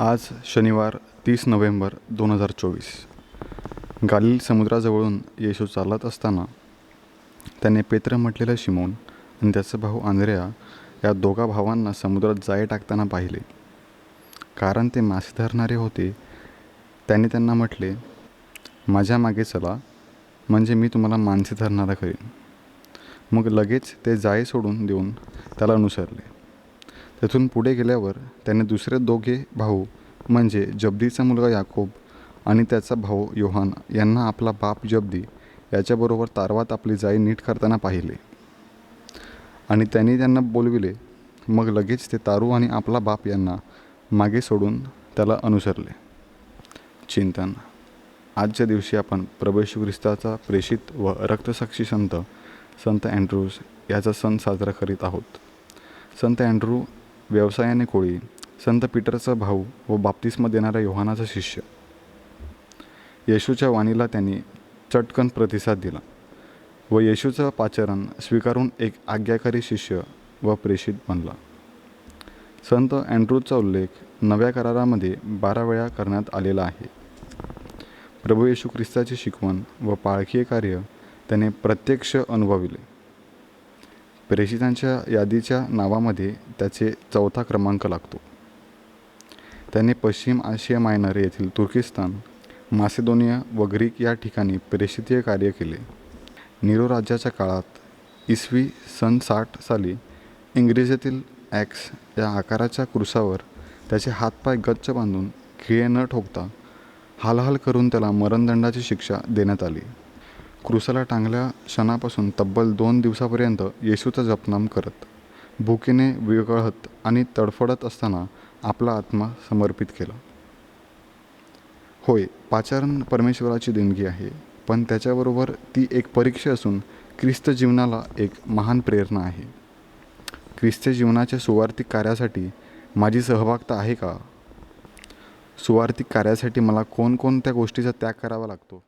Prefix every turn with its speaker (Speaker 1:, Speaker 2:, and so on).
Speaker 1: आज शनिवार तीस नोव्हेंबर दोन हजार चोवीस. गालिल समुद्राजवळून येशू चालत असताना त्याने पेत्र म्हटलेलं शिमोन आणि त्याचा भाऊ आंद्रया या दोघा भावांना समुद्रात जाळे टाकताना पाहिले. कारण ते मासे धरणारे होते त्याने त्यांना म्हटले माझ्या मागे चला म्हणजे मी तुम्हाला माणसे धरणारा करीन. मग लगेच ते जाळे सोडून देऊन त्याला अनुसरले. तेथून पुढे गेल्यावर त्याने दुसरे दोघे भाऊ म्हणजे जबदीचा मुलगा याकोब आणि त्याचा भाऊ योहान यांना आपला बाप जबदी याच्याबरोबर तारवात आपली जाई नीट करताना पाहिले. आणि त्यांनी त्यांना बोलविले. मग लगेच ते तारू आणि आपला बाप यांना मागे सोडून त्याला अनुसरले. चिंतन. आजच्या दिवशी आपण प्रभेशू ख्रिस्ताचा प्रेषित व रक्तसाक्षी संत संत अँड्रूज याचा सण साजरा करीत आहोत. संत अँड्रू व्यवसायाने कोळी संत पीटरचा भाऊ व बाप्तिस्म देणारा योहानाचा शिष्य. येशूच्या वाणीला त्यांनी चटकन प्रतिसाद दिला व येशूचं पाचरण स्वीकारून एक आज्ञाकारी शिष्य व प्रेषित बनला. संत अँड्रूजचा उल्लेख नव्या करारामध्ये बारा वेळा करण्यात आलेला आहे. प्रभू येशू ख्रिस्ताची शिकवण व पाळखीय कार्य त्याने प्रत्यक्ष अनुभविले. प्रेषितांच्या यादीच्या नावामध्ये त्याचे चौथा क्रमांक लागतो. त्याने पश्चिम आशिया मायनर येथील तुर्किस्तान मासेदोनिया व ग्रीक या ठिकाणी प्रेषितीय कार्य केले. निरो राज्याच्या काळात इसवी सन साठ साली इंग्रजीतील ॲक्स या आकाराच्या क्रुसावर त्याचे हातपाय गच्च बांधून खिळे न ठोकता हालहाल करून त्याला मरणदंडाची शिक्षा देण्यात आली. क्रुसाला टांगल्या क्षणापासून तब्बल दोन दिवसापर्यंत येशूचा जपनाम करत भुकीने विरघळत आणि तडफडत असताना आपला आत्मा समर्पित केला. होय पाचारण परमेश्वराची देणगी आहे पण त्याच्याबरोबर ती एक परीक्षा असून ख्रिस्त जीवनाला एक महान प्रेरणा आहे. ख्रिस्त जीवनाच्या सुवार्थिक कार्यासाठी माझी सहभागता आहे का? सुवार्थिक कार्यासाठी मला कोणकोणत्या गोष्टीचा त्याग करावा लागतो?